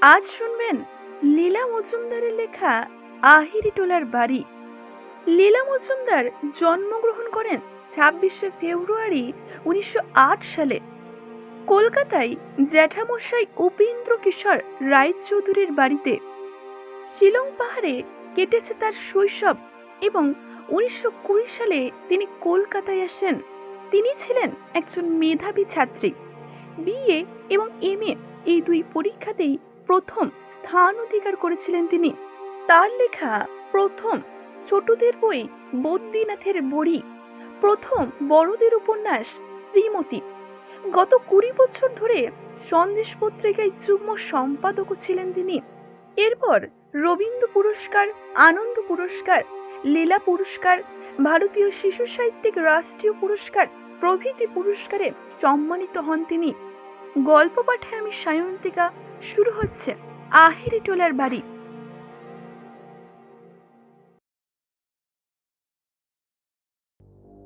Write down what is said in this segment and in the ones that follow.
আজ শুনবেন লীলা মজুমদারের লেখা আহিরি টোলার বাড়ি। লীলা মজুমদার জন্মগ্রহণ করেন ছাব্বিশে ফেব্রুয়ারি উনিশশো আট সালে। কলকাতায় জ্যাঠামশাই উপেন্দ্র কিশোর রায়চৌধুরীর বাড়িতে। শিলং পাহাড়ে কেটেছে তার শৈশব এবং উনিশশো কুড়ি সালে তিনি কলকাতায় আসেন। তিনি ছিলেন একজন মেধাবী ছাত্রী। বিএ এবং এমএ এই দুই পরীক্ষাতেই প্রথম স্থান অধিকার করেছিলেন তিনি। তার লেখা প্রথম ছোটদের বই বদ্রীনাথের বড়ি, প্রথম বড়দের উপন্যাস শ্রীমতী। গত কুড়ি বছর ধরে সন্দেশ পত্রিকায় যুগ্ম সম্পাদকও ছিলেন তিনি। এরপর রবীন্দ্র পুরস্কার, আনন্দ পুরস্কার, লীলা পুরস্কার, ভারতীয় শিশু সাহিত্যিক রাষ্ট্রীয় পুরস্কার, প্রভৃতি পুরস্কারে সম্মানিত হন তিনি। গল্প পাঠে আমি সায়ন্তিকা শুরু হচ্ছে আহেরি টোলার বাড়ি।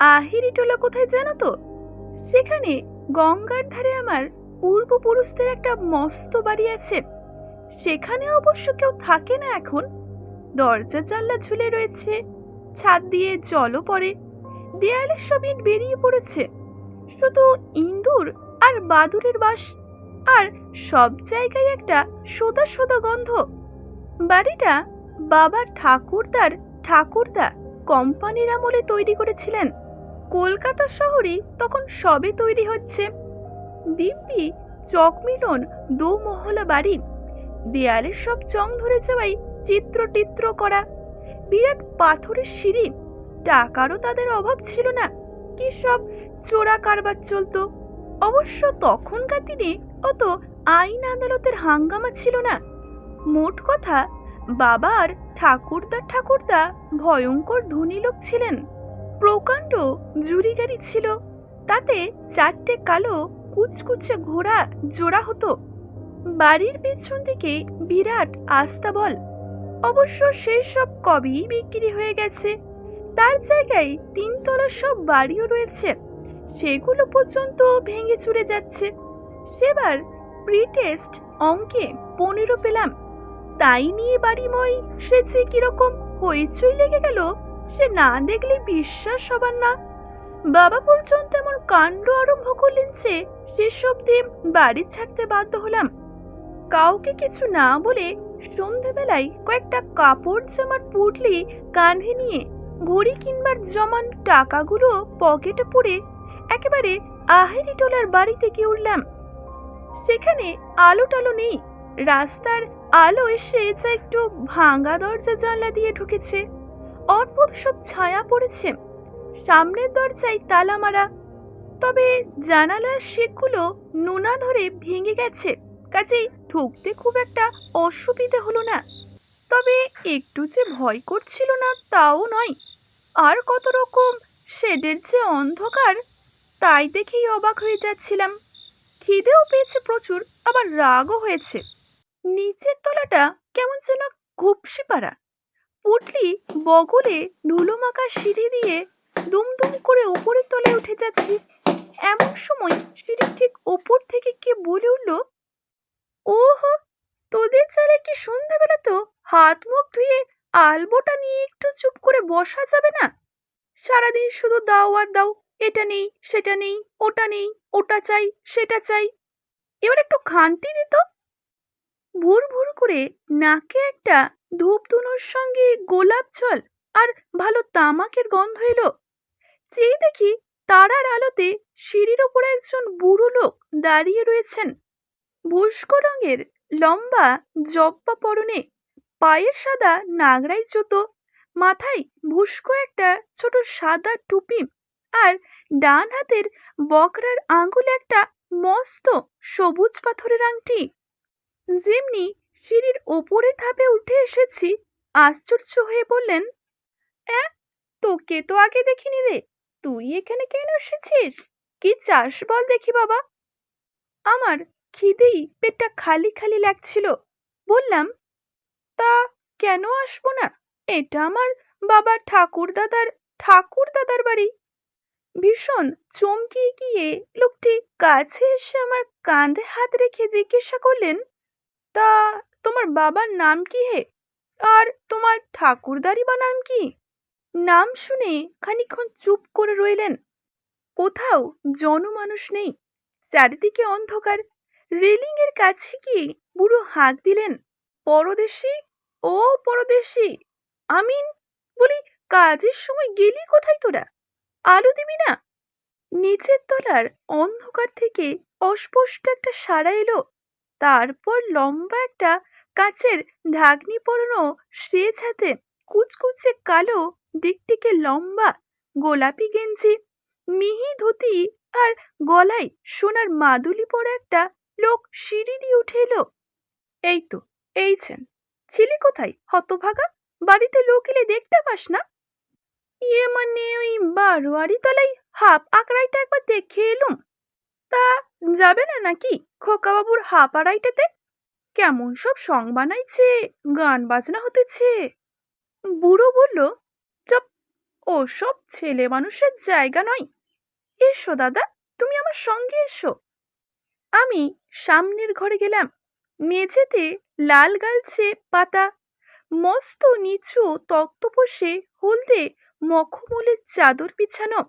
আহেরি টোলা কোথায় জানো তো? সেখানে গঙ্গার ধারে আমার পূর্বপুরুষদের একটা মস্ত বাড়ি আছে। সেখানে অবশ্য কেউ থাকে না এখন। দরজা জানলা ঝুলে রয়েছে, ছাদ দিয়ে জলও পড়ে দেয়ালের সব ইট বেরিয়ে পড়েছে। শুধু ইন্দুর আর বাদুরের বাস আর সব জায়গায় একটা সোদা সোদা গন্ধ। বাড়িটা বাবার ঠাকুরদার ঠাকুরদা কোম্পানির আমলে তৈরি করেছিলেন। কলকাতা শহরে তখন সবে তৈরি হচ্ছে। দিব্যি, চকমিলন মহলা বাড়ি দেয়ালের সব চং ধরে যাওয়াই চিত্র টিত্র করা। বিরাট পাথরের সিঁড়ি, টাকারও তাদের অভাব ছিল না। কি সব চোরা কারবার চলতো। অবশ্য তখনকার দিনে অত আইন আদালতের হাঙ্গামা ছিল না। মোট কথা, বাবার ঠাকুরদা ঠাকুরদা ভয়ঙ্কর ধনী লোক ছিলেন। প্রকাণ্ড জুড়ি গাড়ি ছিল। তাতে চারটে কালো কুচকুচে ঘোড়া জোড়া হতো। বাড়ির পিছন দিকে বিরাট আস্তাবল অবশ্য সেই সব কবেই বিক্রি হয়ে গেছে। তার জায়গায় তিনতলা সব বাড়িও রয়েছে। সেগুলো পর্যন্ত ভেঙে চুরে যাচ্ছে। সেবার প্রিটেস্ট অঙ্কে পনেরো পেলাম। তাই নিয়ে বাড়িময় সে যে কীরকম হইচই লেগে গেল, সে না দেখলে বিশ্বাস সবার না। বাবা পর্যন্ত এমন কাণ্ড আরম্ভ করলেন যে সেসব দিয়ে বাড়ি ছাড়তে বাধ্য হলাম। কাউকে কিছু না বলে সন্ধেবেলায় কয়েকটা কাপড় জামার পুটলি কাঁধে নিয়ে ঘড়ি কিনবার জমান টাকাগুলো পকেটে পড়ে একেবারে আহেরি টোলার বাড়িতে গিয়ে উঠলাম। সেখানে আলো টালো নেই। রাস্তার আলো এসে যা একটু ভাঙা দরজা জানলা দিয়ে ঢুকেছে। অদ্ভুত সব ছায়া পড়েছে। সামনের দরজায় তালা মারা। তবে জানালার শেকগুলো নোনা ধরে ভেঙে গেছে। কাজেই ঢুকতে খুব একটা অসুবিধে হলো না। তবে একটু যে ভয় করছিল না তাও নয়। আর কত রকম শেডের যে অন্ধকার, তাই দেখেই অবাক হয়ে যাচ্ছিলাম। খিদেও পেয়েছে প্রচুর, আবার রাগও হয়েছে। নিচের তলাটা কেমন যেন ঘুপসি পাড়া। পুটলি বগলে ধুলো মাখা সিঁড়ি দিয়ে দুমদুম করে উপরের তলে উঠে যাচ্ছি। এমন সময় সিঁড়ির ঠিক ওপর থেকে কে বলে উঠল, ওহো, তোদের চালে কি সন্ধ্যাবেলা তো হাত মুখ ধুয়ে আলবোটা নিয়ে একটু চুপ করে বসা যাবে না? সারাদিন শুধু দাও আর দাও এটা নেই, সেটা নেই, ওটা নেই, ওটা চাই, সেটা চাই। এবার একটু খান্তি দিত ভুর ভুর করে নাকে একটা ধূপ ধুনোর সঙ্গে গোলাপ জল আর ভালো তামাকের গন্ধ এলো। যেই দেখি তারার আলোতে সিঁড়ির ওপর একজন বুড়ো লোক দাঁড়িয়ে রয়েছেন। ভুস্কো রঙের লম্বা জব্বা পরনে পায়ে সাদা নাগরাই জুতো, মাথায় ভুস্কো একটা ছোট সাদা টুপি আর ডান হাতের বকরার আঙ্গুলে একটা মস্ত সবুজ পাথরের আংটি। যেমনি সিঁড়ির ওপরে ধাপে উঠে এসেছি, আশ্চর্য হয়ে বললেন তোকে তো আগে দেখিনি রে। তুই এখানে কেন এসেছিস? কি চাস বল দেখি বাবা। আমার খিদেই পেটটা খালি খালি লাগছিল। বললাম, তা কেন আসব না? এটা আমার বাবা ঠাকুর দাদার ঠাকুর দাদার বাড়ি। ভীষণ চমকিয়ে গিয়ে লোকটি কাছে এসে আমার কাঁধে হাত রেখে জিজ্ঞাসা করলেন, তা তোমার বাবার নাম কি হে? আর তোমার ঠাকুরদারি বা নাম কি? নাম শুনে খানিক্ষণ চুপ করে রইলেন। কোথাও জনমানুষ নেই, চারিদিকে অন্ধকার। রেলিং এর কাছে গিয়ে বুড়ো হাঁক দিলেন, পরদেশি? ও পরদেশি! আমিন, বলি কাজের সময় গেলি কোথায় তোরা? আলো দিবি না? নিচের তলার অন্ধকার থেকে অস্পষ্ট একটা সাড়া এলো। তারপর লম্বা একটা কাচের ঢাকনি পরানো স্টেজ হাতে কুচকুচে কালো, দিকটিকে লম্বা গোলাপি গেঞ্জি, মিহি ধুতি আর গলায় সোনার মাদুলি পরা একটা লোক সিঁড়ি দিয়ে উঠে এলো। এই তো এইছেন ছিলি কোথায়, হতভাগা? বাড়িতে লোক এলে দেখতে পাস না? ইয়ে মানে ওই বারোয়ারি তলায় হাফ আকড়াইটা একবার দেখে এলুম। তা যাবে না নাকি খোকাবাবুর হাফ আড়াইটাতে কেমন সব সং বানাইছে, গান বাজনা হতেছে। বুড়ো বলল, চপ, ও সব ছেলে মানুষের জায়গা নয়। এসো দাদা, তুমি আমার সঙ্গে এসো। আমি সামনের ঘরে গেলাম। মেঝেতে লাল গালছে পাতা, মস্ত নিচু তক্তপোষে হলদে মখমলের চাদর বিছানো,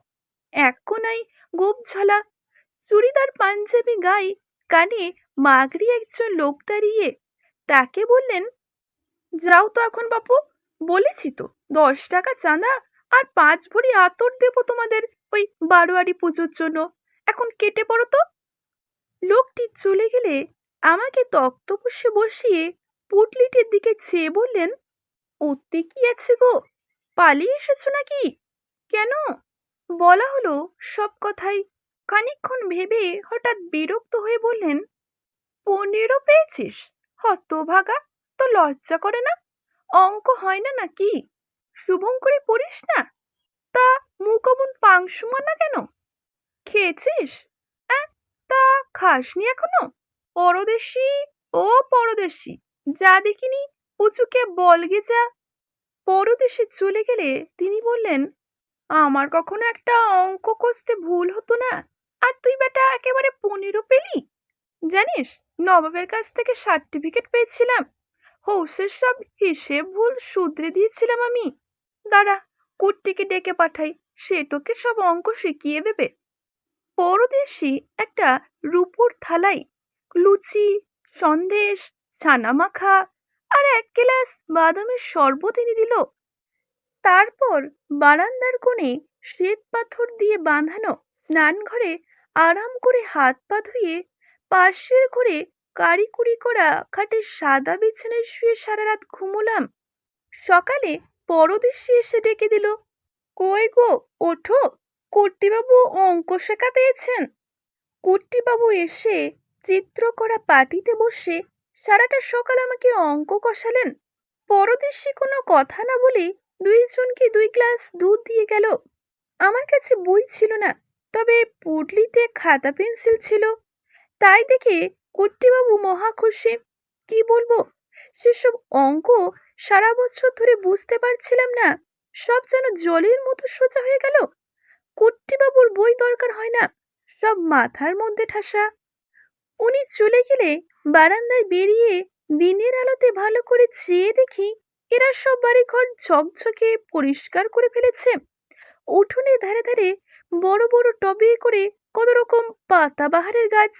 এক কোনায় গোপ ঝলা, চুড়িদার পাঞ্জাবি গায়ে কানে মাগরি একজন লোক দাঁড়িয়ে তাকে বললেন, যাও তো এখন বাপু, বলেছি তো, দশ টাকা চাঁদা আর পাঁচ ভরি আতর দেবো তোমাদের ওই বারোয়ারি পুজোর জন্য, এখন কেটে পড়ো তো। লোকটি চলে গেলে আমাকে তক্তপোষে বসিয়ে পুটলিটির দিকে চেয়ে বললেন ওতে কি আছে গো? পালিয়ে এসেছ নাকি? কেন? বলা হলো সব কথাই। খানিকক্ষণ ভেবে হঠাৎ বিরক্ত হয়ে বললেন, পনেরো পেয়েছিস? হতভাগা, তো লজ্জা করে না? অঙ্ক হয় না নাকি? শুভঙ্করী পড়িস না? তা মুখ অমন পাংশুমা না কেন? খেয়েছিস? তা খাসনি এখনও? পরদেশি ও পরদেশি, যা দেখিনি, উঁচুকে বলগে যা পরদেশে চলে গেলে তিনি বললেন, আমার কখনো একটা অঙ্ক কষতে ভুল হতো না। আর তুই বেটা একেবারে পনেরো পেলি। জানিস, নবাবের কাছ থেকে সার্টিফিকেট পেয়েছিলাম। হৌসের সব হিসেব ভুল শুধরে দিয়েছিলাম আমি। দাঁড়া, কুট্টিকে ডেকে পাঠাই, সে তোকে সব অঙ্ক শিখিয়ে দেবে। পরদেশি একটা রূপোর থালাই লুচি, সন্দেশ ছানা মাখা আর এক গ্লাস বাদামের শরবত এনে দিল। তারপর বারান্দার কোণে শ্বেত পাথর দিয়ে বাঁধানো স্নান ঘরে আরাম করে হাত পা ধুয়ে পাশের ঘরে কারিকুরি করা খাটে সাদা বিছানায় শুয়ে সারা রাত ঘুমোলাম। সকালে পরদেশি এসে ডেকে দিল, কই গো, ওঠো কর্তিবাবু অঙ্ক শেখাতে এসেছেন কর্তিবাবু এসে চিত্র করা পাটিতে বসে সারাটা সকাল আমাকে অঙ্ক কষালেন। পরদেশি কোনো কথা না বলে দুইজনকে দুই গ্লাস দুধ দিয়ে গেল। আমার কাছে বই ছিল না, তবে পুটলিতে খাতা পেন্সিল ছিল। তাই দেখে কুট্টিবাবু মহা খুশি। কি বলব, সেসব অঙ্ক সারা বছর ধরে বুঝতে পারছিলাম না, সব যেন জলের মতো সোজা হয়ে গেল। কুট্টিবাবুর বই দরকার হয় না, সব মাথার মধ্যে ঠাসা। উনি চলে গেলে বারান্দায় বেরিয়ে দিনের আলোতে ভালো করে চেয়ে দেখি এরা সব বাড়িঘর ঝকঝকে পরিষ্কার করে ফেলেছে। উঠোনে ধারে ধারে বড় বড় টবে করে কত রকম পাতাবাহারের গাছ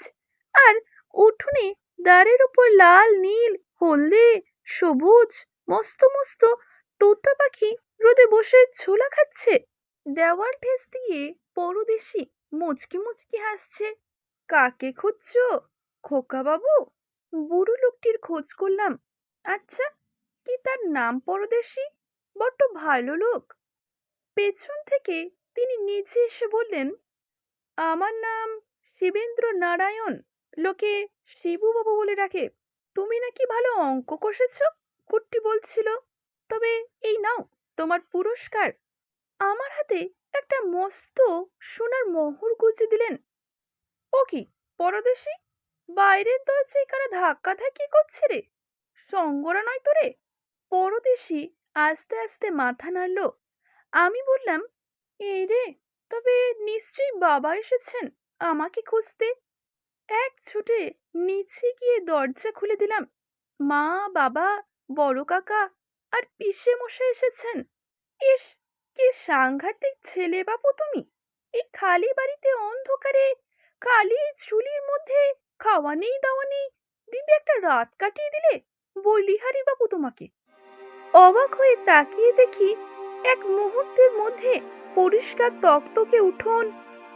আর উঠোনে দ্বারের উপর লাল, নীল, হলদে, সবুজ, মস্ত মস্ত তোতা পাখি রোদে বসে ছোলা খাচ্ছে। দেওয়ার ঠেস দিয়ে পরদেশি মুচকি মুচকি হাসছে, কাকে খুঁজছো? খোকা বাবু? বুড়ো লোকটির খোঁজ করলাম। আচ্ছা কি তার নাম পরদেশি? বড্ড ভালো লোক। পেছন থেকে তিনি নিচে এসে বললেন, আমার নাম শিবেন্দ্র নারায়ণ। লোকে শিবু বাবু বলে ডাকে। তুমি নাকি ভালো অঙ্ক কষেছ? কুট্টি বলছিল, তবে এই নাও, তোমার পুরস্কার। আমার হাতে একটা মস্ত সোনার মোহর গুজে দিলেন। ও কি, পরদেশি? বাইরের দরজায় কারা ধাক্কা ধাক্কি করছে রে। সঙ্গরা নয় তো রে পরদেশি আস্তে আস্তে মাথা নাড়ল। আমি বললাম, এই রে, তবে নিশ্চয়ই বাবা এসেছেন আমাকে খুঁজতে? এক ছুটে নিচে গিয়ে দরজা খুলে দিলাম। মা, বাবা, বড় কাকা আর পিসে মশাই এসেছেন। ইস, কি সাংঘাতিক ছেলে বাপু তুমি। এই খালি বাড়িতে অন্ধকারে, খালি চুলির মধ্যে খাওয়া নেই দাওয়া নেই দিব্যি একটা রাত কাটিয়ে দিলে বলিহারি বাপু তোমাকে। অবাক হয়ে তাকিয়ে দেখি এক মুহূর্তের মধ্যে পরিষ্কার তক্তকে উঠোন,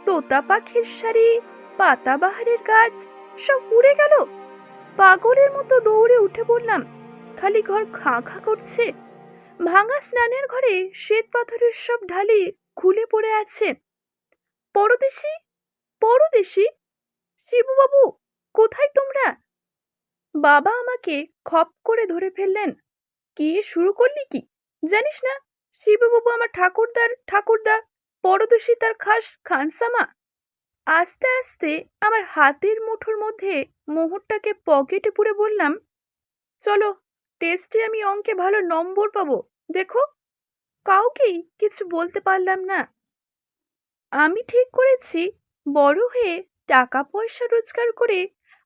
তোতা পাখির শাড়ি পাতাবাহারের গাছ সব উড়ে গেল। পাগলের মতো দৌড়ে উঠে পড়লাম, খালি ঘর খাঁ খাঁ করছে। ভাঙা স্নানের ঘরে শ্বেত পাথরের সব ঢালি খুলে পড়ে আছে। পরদেশি? পরদেশি? শিবুবাবু! কোথায় তোমরা? বাবা আমাকে খপ করে ধরে ফেললেন। কি শুরু করলি কি? জানিস না, শিববাবু আমার ঠাকুরদার, ঠাকুরদা পরদশী তার খাস খানসামা। আস্তে আস্তে আমার হাতের মুঠোর মধ্যে মোহরটাকে পকেটে পুরে বললাম, চলো, টেস্টে আমি অঙ্কে ভালো নম্বর পাবো, দেখো। কাউকেই কিছু বলতে পারলাম না। আমি ঠিক করেছি, বড় হয়ে টাকা পয়সা রোজগার করে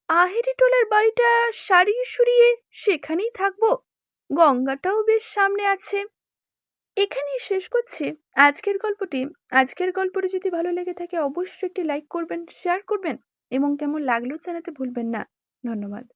আহেরি টোলার বাড়িটা সারিয়ে সুরিয়ে সেখানেই থাকব। গঙ্গাটাও বেশ সামনে আছে। এখানেই শেষ করছি। আজকের গল্পটি আজকের গল্পটি যদি ভালো লেগে থাকে, অবশ্যই একটি লাইক করবেন শেয়ার করবেন এবং কেমন লাগল জানাতে ভুলবেন না। ধন্যবাদ।